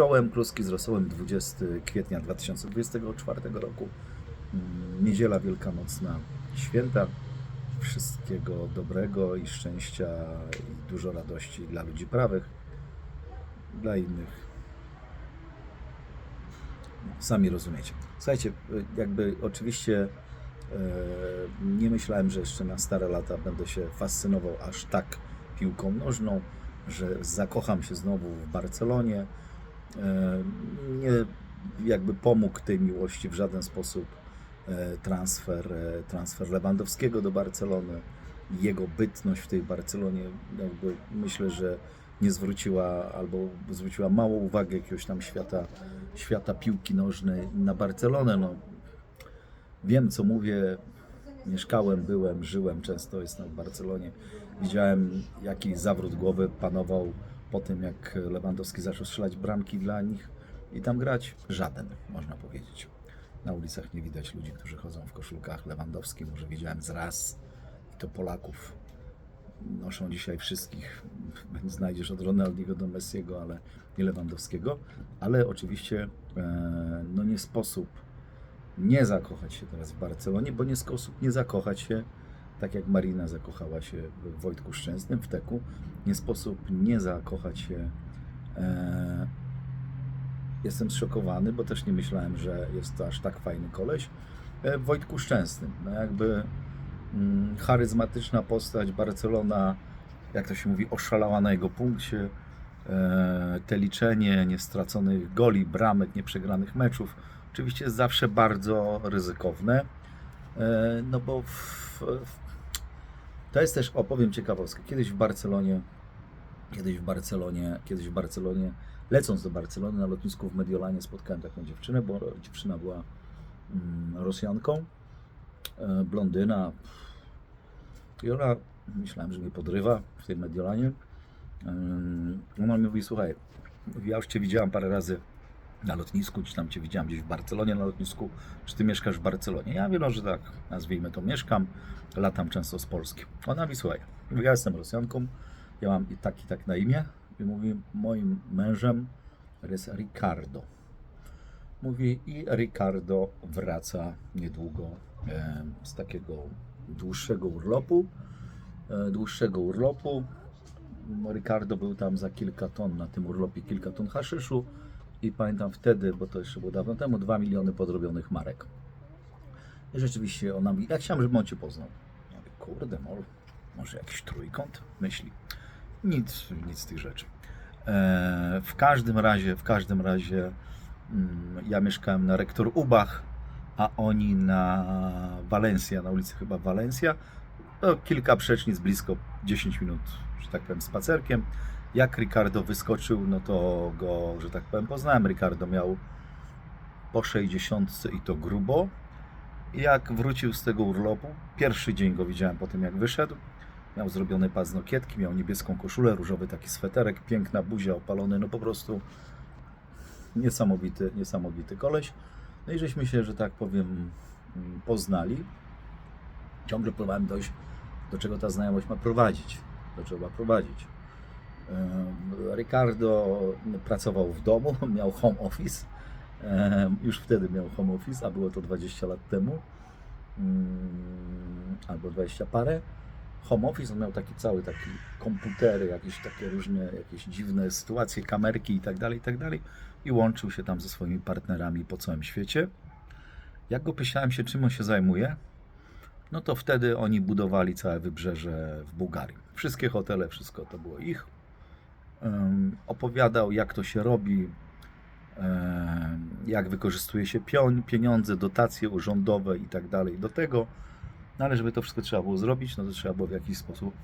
Czołem kluski z rosołem 20 kwietnia 2024 roku. Mm, Niedziela Wielkanocna, święta. Wszystkiego dobrego i szczęścia i dużo radości dla ludzi prawych, dla innych. Sami rozumiecie. Słuchajcie, jakby oczywiście e, nie myślałem, że jeszcze na stare lata będę się fascynował aż tak piłką nożną, że zakocham się znowu w Barcelonie. E, Nie jakby pomógł tej miłości w żaden sposób e, transfer, e, transfer Lewandowskiego do Barcelony, jego bytność w tej Barcelonie, jakby myślę, że nie zwróciła albo zwróciła małą uwagę jakiegoś tam świata, świata piłki nożnej na Barcelonę. No, wiem co mówię, mieszkałem, byłem, żyłem, często jestem w Barcelonie. Widziałem jaki zawrót głowy panował po tym, jak Lewandowski zaczął strzelać bramki dla nich i tam grać żaden, można powiedzieć. Na ulicach nie widać ludzi, którzy chodzą w koszulkach Lewandowski, może widziałem z raz i to Polaków. Noszą dzisiaj wszystkich, znajdziesz od Ronaldiego do Messiego, ale nie Lewandowskiego. Ale oczywiście e, no nie sposób nie zakochać się teraz w Barcelonie, bo nie sposób nie zakochać się, tak jak Marina zakochała się w Wojtku Szczęsnym, w Teku, nie sposób nie zakochać się. E, jestem zszokowany, bo też nie myślałem, że jest to aż tak fajny koleś. E, w Wojtku Szczęsnym, no jakby mm, charyzmatyczna postać, Barcelona, jak to się mówi, oszalała na jego punkcie. E, te liczenie niestraconych goli, bramek, nieprzegranych meczów, oczywiście jest zawsze bardzo ryzykowne, e, no bo w, w, to jest też, opowiem ciekawostkę, kiedyś w Barcelonie, kiedyś w Barcelonie, kiedyś w Barcelonie, lecąc do Barcelony na lotnisku w Mediolanie spotkałem taką dziewczynę, bo dziewczyna była mm, Rosjanką, e, blondyna. I ona, myślałem, że mnie podrywa w tym Mediolanie, Ym, ona mi mówi, słuchaj, ja już Cię widziałam parę razy na lotnisku, czy tam Cię widziałam gdzieś w Barcelonie na lotnisku, czy Ty mieszkasz w Barcelonie? Ja wiem, że tak, nazwijmy to, mieszkam, latam często z Polski. Ona mi, słuchaj, ja jestem Rosjanką, ja mam i tak, i tak na imię i mówi, moim mężem jest Ricardo. Mówi, i Ricardo wraca niedługo e, z takiego dłuższego urlopu, e, dłuższego urlopu, Ricardo był tam za kilka ton, na tym urlopie kilka ton haszyszu i pamiętam wtedy, bo to jeszcze było dawno temu, 2 miliony podrobionych marek. I rzeczywiście ona mówi, ja chciałem, żeby on Cię poznał. Ja mówię, kurde, mol, może jakiś trójkąt? Myśli. Nic, nic z tych rzeczy. E, w każdym razie, w każdym razie mm, ja mieszkałem na rektor Ubach, a oni na Valencia, na ulicy chyba Valencia. No, kilka przecznic, blisko 10 minut, że tak powiem, spacerkiem. Jak Ricardo wyskoczył, no to go, że tak powiem, poznałem. Ricardo miał po 60 i to grubo. Jak wrócił z tego urlopu, pierwszy dzień go widziałem po tym, jak wyszedł. Miał zrobione paznokietki, miał niebieską koszulę, różowy taki sweterek, piękna buzia, opalony, no po prostu niesamowity, niesamowity koleś. No i żeśmy się, że tak powiem, mm, poznali. Ciągle próbowałem dojść, do czego ta znajomość ma prowadzić. Do czego ma prowadzić. Ricardo pracował w domu, miał home office. Już wtedy miał home office, a było to 20 lat temu. Mm, Albo 20 parę. Home office, on miał taki cały taki komputery, jakieś takie różne, jakieś dziwne sytuacje, kamerki i tak dalej, i tak dalej. I łączył się tam ze swoimi partnerami po całym świecie. Jak go pytałem się, czym on się zajmuje, no to wtedy oni budowali całe wybrzeże w Bułgarii. Wszystkie hotele, wszystko to było ich. Opowiadał, jak to się robi, jak wykorzystuje się pieniądze, dotacje urządowe i tak dalej do tego. No ale żeby to wszystko trzeba było zrobić, no to trzeba było w jakiś sposób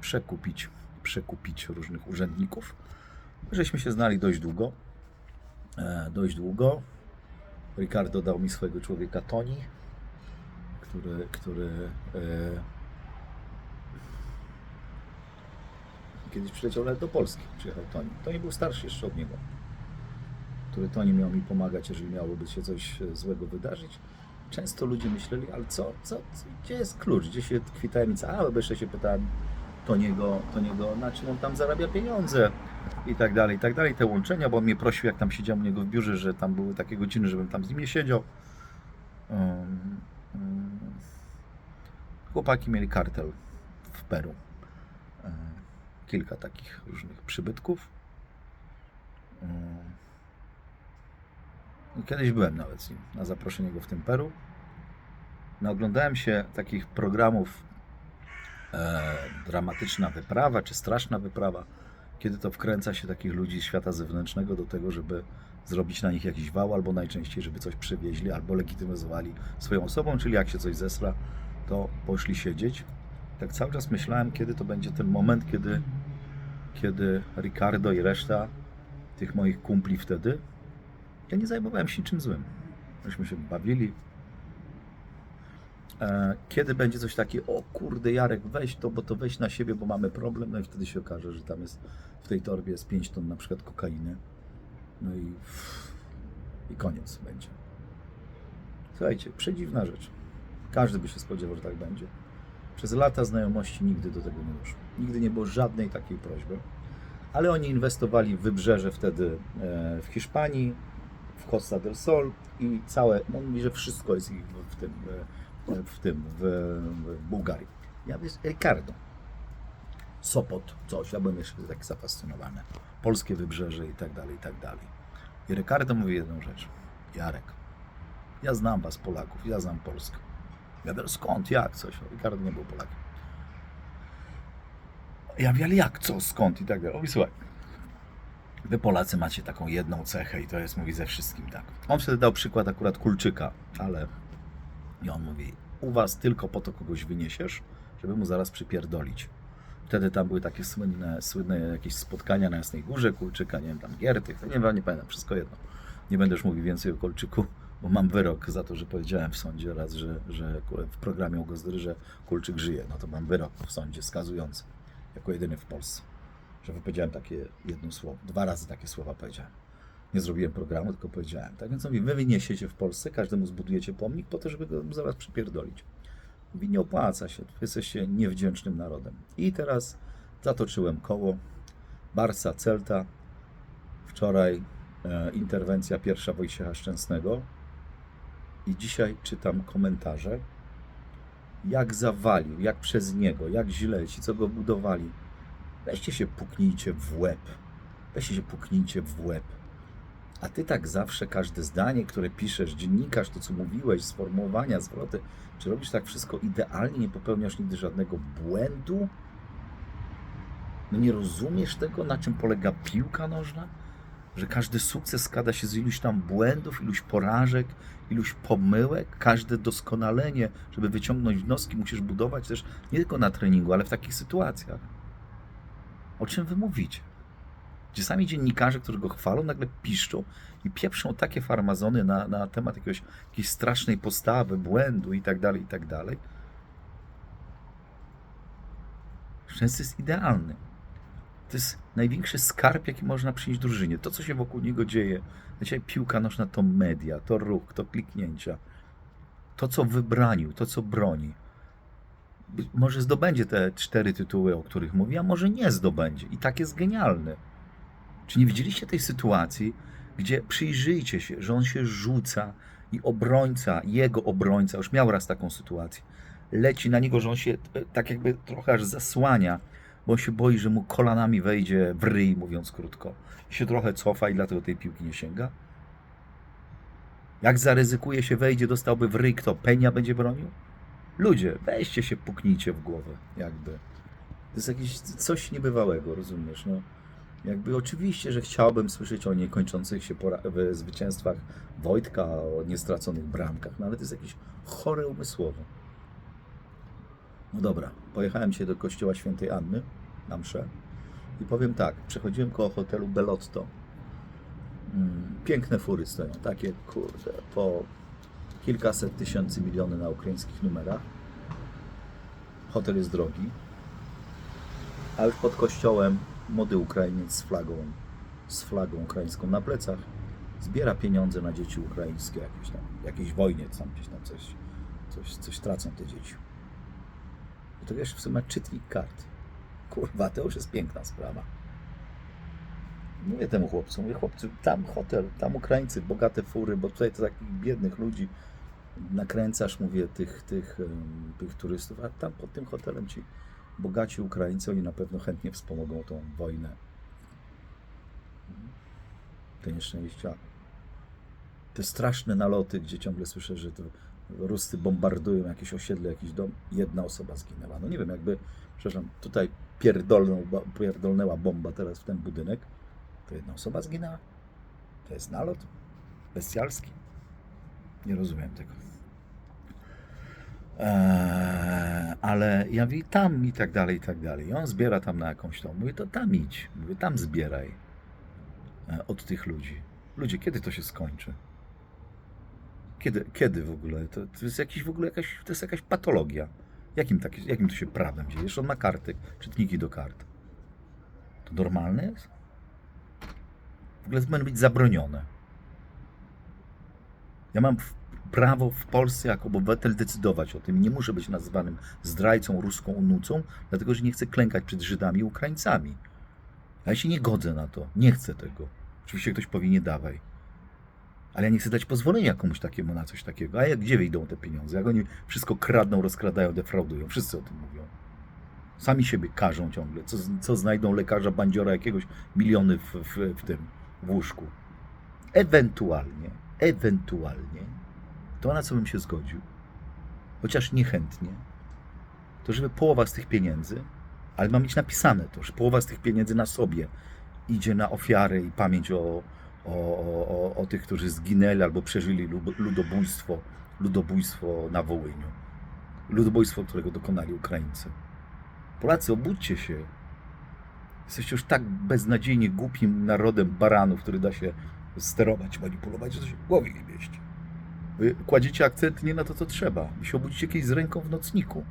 przekupić, przekupić różnych urzędników. Żeśmy się znali dość długo. E, dość długo. Ricardo dał mi swojego człowieka Toni, który, który kiedyś przyleciał nawet do Polski. Przyjechał Toni. Toni był starszy jeszcze od niego. Który Toni miał mi pomagać, jeżeli miałoby się coś e, złego wydarzyć. Często ludzie myśleli, ale co, co, co gdzie jest klucz, gdzie się tkwi tajemnica? A, bo jeszcze się pytałem Toniego, Toniego, na czym on tam zarabia pieniądze. i tak dalej, i tak dalej. Te łączenia, bo on mnie prosił, jak tam siedziałem u niego w biurze, że tam były takie godziny, żebym tam z nim nie siedział. Um, um, chłopaki mieli kartel w Peru. Kilka takich różnych przybytków. I Kiedyś byłem nawet z nim na zaproszenie go w tym Peru. Naoglądałem się takich programów e, dramatyczna wyprawa czy straszna wyprawa, kiedy to wkręca się takich ludzi z świata zewnętrznego do tego, żeby zrobić na nich jakiś wał, albo najczęściej, żeby coś przywieźli, albo legitymizowali swoją osobą, czyli jak się coś zesra, to poszli siedzieć. Tak cały czas myślałem, kiedy to będzie ten moment, kiedy, kiedy Ricardo i reszta tych moich kumpli wtedy, ja nie zajmowałem się niczym złym. Myśmy się bawili, E, kiedy będzie coś takiego, o kurde Jarek, weź to, bo to weź na siebie, bo mamy problem, no i wtedy się okaże, że tam jest, w tej torbie jest 5 ton na przykład kokainy, no i, i koniec będzie. Słuchajcie, przedziwna rzecz. Każdy by się spodziewał, że tak będzie. Przez lata znajomości nigdy do tego nie doszło. Nigdy nie było żadnej takiej prośby. Ale oni inwestowali w wybrzeże wtedy e, w Hiszpanii, w Costa del Sol i całe, no on mówi, że wszystko jest ich w, tym, w tym, w, w Bułgarii. Ja wiesz, Ricardo, Sopot, coś, ja byłem jeszcze tak zafascynowany. Polskie wybrzeże i tak dalej, i tak dalej. I Ricardo mówi jedną rzecz. Jarek, ja znam was Polaków, ja znam Polskę. Ja wiem, skąd, jak, coś. Ricardo nie był Polakiem. Ja wiem, jak, co, skąd i tak dalej. Mówi, słuchaj, Wy Polacy macie taką jedną cechę i to jest, mówi, ze wszystkim tak. On wtedy dał przykład akurat Kulczyka, ale i on mówi, u was tylko po to kogoś wyniesiesz, żeby mu zaraz przypierdolić. Wtedy tam były takie słynne, słynne jakieś spotkania na Jasnej Górze Kulczyka, nie wiem, tam Giertych, nie nie pamiętam, wszystko jedno. Nie będę już mówił więcej o Kulczyku, bo mam wyrok za to, że powiedziałem w sądzie raz, że, że w programie u Gozdyry, że Kulczyk żyje. No to mam wyrok w sądzie skazujący, jako jedyny w Polsce że wypowiedziałem takie jedno słowo, dwa razy takie słowa powiedziałem. Nie zrobiłem programu, tylko powiedziałem. Tak więc mówi, wy wyniesiecie w Polsce, każdemu zbudujecie pomnik po to, żeby go zaraz przypierdolić. Mówi, nie opłaca się, jesteście niewdzięcznym narodem. I teraz zatoczyłem koło. Barsa, Celta. Wczoraj e, interwencja pierwsza Wojciecha Szczęsnego. I dzisiaj czytam komentarze, jak zawalił, jak przez niego, jak źle ci, co go budowali, Weźcie się puknijcie w łeb. Weźcie się puknijcie w łeb. A ty tak zawsze każde zdanie, które piszesz, dziennikarz, to co mówiłeś, sformułowania, zwroty, czy robisz tak wszystko idealnie, nie popełniasz nigdy żadnego błędu? No nie rozumiesz tego, na czym polega piłka nożna? Że każdy sukces składa się z iluś tam błędów, iluś porażek, iluś pomyłek, każde doskonalenie, żeby wyciągnąć wnioski, musisz budować też nie tylko na treningu, ale w takich sytuacjach. O czym wy mówicie? Gdzie sami dziennikarze, którzy go chwalą, nagle piszczą i pieprzą takie farmazony na, na temat jakiegoś, jakiejś strasznej postawy, błędu i tak dalej, i tak. Szczęście jest idealny. To jest największy skarb, jaki można przynieść drużynie. To, co się wokół niego dzieje. Dzisiaj piłka nożna to media, to ruch, to kliknięcia. To, co wybranił, to, co broni może zdobędzie te cztery tytuły, o których mówi, a może nie zdobędzie. I tak jest genialny. Czy nie widzieliście tej sytuacji, gdzie przyjrzyjcie się, że on się rzuca i obrońca, jego obrońca, już miał raz taką sytuację, leci na niego, że on się e, tak jakby trochę aż zasłania, bo on się boi, że mu kolanami wejdzie w ryj, mówiąc krótko. I się trochę cofa i dlatego tej piłki nie sięga. Jak zaryzykuje się, wejdzie, dostałby w ryj, kto? Penia będzie bronił? Ludzie, weźcie się, puknijcie w głowę, jakby. To jest jakieś coś niebywałego, rozumiesz? No, jakby oczywiście, że chciałbym słyszeć o niekończących się zwycięstwach Wojtka, o niestraconych bramkach, no ale to jest jakieś chore umysłowo. No dobra, pojechałem się do kościoła świętej Anny na mszę i powiem tak, przechodziłem koło hotelu Belotto. Mm, piękne fury stoją, takie kurde, po kilkaset tysięcy miliony na ukraińskich numerach. Hotel jest drogi. A już pod kościołem młody Ukrainiec z flagą, z flagą ukraińską na plecach zbiera pieniądze na dzieci ukraińskie, jakieś tam, jakiejś wojnie, tam gdzieś tam coś, coś, coś tracą te dzieci. To wiesz, w sumie czytnik kart. Kurwa, to już jest piękna sprawa. Mówię temu chłopcu, mówię chłopcy, tam hotel, tam Ukraińcy, bogate fury, bo tutaj to takich biednych ludzi nakręcasz, mówię, tych, tych, tych turystów, a tam pod tym hotelem ci bogaci Ukraińcy, oni na pewno chętnie wspomogą tą wojnę. Te nieszczęścia. Te straszne naloty, gdzie ciągle słyszę, że to Ruscy bombardują jakieś osiedle, jakiś dom, jedna osoba zginęła. No nie wiem, jakby, przepraszam, tutaj pierdolną, pierdolnęła bomba teraz w ten budynek, to jedna osoba zginęła. To jest nalot bestialski. Nie rozumiem tego. Eee, ale ja mówię, tam i tak dalej, i tak dalej. I on zbiera tam na jakąś tą. Mówię, to tam idź. Mówię, tam zbieraj e, od tych ludzi. Ludzie, kiedy to się skończy? Kiedy, kiedy w ogóle? To, to jest jakiś w ogóle jakaś, to jest jakaś patologia. Jakim, taki, jakim to się prawem dzieje? Jeszcze on ma karty, czytniki do kart. To normalne jest? W ogóle to powinno być zabronione. Ja mam prawo w Polsce jako obywatel decydować o tym. Nie muszę być nazywanym zdrajcą, ruską unucą, dlatego że nie chcę klękać przed Żydami i Ukraińcami. Ja się nie godzę na to. Nie chcę tego. Oczywiście ktoś powie, nie dawaj. Ale ja nie chcę dać pozwolenia komuś takiemu na coś takiego. A jak, gdzie wyjdą te pieniądze? Jak oni wszystko kradną, rozkradają, defraudują? Wszyscy o tym mówią. Sami siebie karzą ciągle. Co, co znajdą lekarza, bandziora jakiegoś miliony w, w, w tym, w łóżku. Ewentualnie, ewentualnie, to na co bym się zgodził, chociaż niechętnie, to żeby połowa z tych pieniędzy, ale ma mieć napisane to, że połowa z tych pieniędzy na sobie idzie na ofiary i pamięć o, o, o, o, tych, którzy zginęli albo przeżyli ludobójstwo, ludobójstwo na Wołyniu. Ludobójstwo, którego dokonali Ukraińcy. Polacy, obudźcie się. Jesteście już tak beznadziejnie głupim narodem baranów, który da się sterować, manipulować, że to się w głowie nie mieści. Wy kładziecie akcent nie na to, co trzeba. Wy się obudzicie kiedyś z ręką w nocniku.